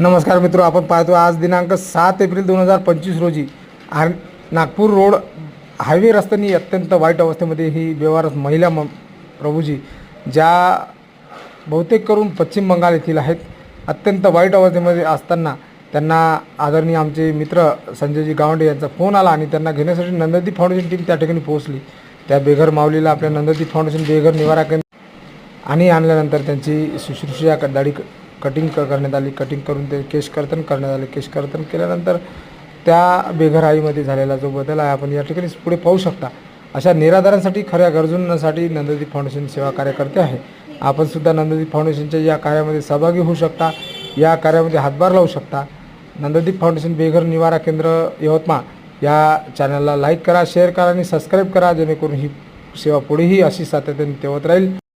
नमस्कार मित्र आपण पाहतो आज दिनांक सात एप्रिल दोन हजार पंचवीस रोजी. आर नागपूर रोड हायवे रस्त्याने अत्यंत वाईट अवस्थेमध्ये ही व्यवहार महिला म प्रभूजी ज्या बहुतेक करून पश्चिम बंगाल येथील आहेत अत्यंत वाईट अवस्थेमध्ये असताना त्यांना आदरणीय आमचे मित्र संजयजी गावंडे यांचा फोन आला आणि त्यांना घेण्यासाठी नंददीप फाउंडेशन टीम त्या ठिकाणी पोहोचली. त्या बेघर माऊलीला आपल्या नंददीप फाउंडेशन बेघर निवारा केंद्र आणि आणल्यानंतर त्यांची शुश्रूषा क- दाढी कटिंग क- करण्यात आली कटिंग करून ते केश कर्तन करण्यात आले. केश कर्तन केल्यानंतर त्या बेघराईमध्ये झालेला जो बदल आहे आपण या ठिकाणी पुढे पाहू शकता. अशा निराधारांसाठी खऱ्या गरजूंसाठी नंददीप फाउंडेशन सेवा कार्यकर्ते आहे. आपणसुद्धा नंददीप फाउंडेशनच्या या कार्यामध्ये सहभागी होऊ शकता या कार्यामध्ये हातभार लावू शकता. नंददीप फाउंडेशन बेघर निवारा केंद्र यवतमाळ या चॅनलला लाईक करा शेअर करा आणि सबस्क्राईब करा जेणेकरून ही सेवा पुढेही अशी सातत्याने तेवत राहील.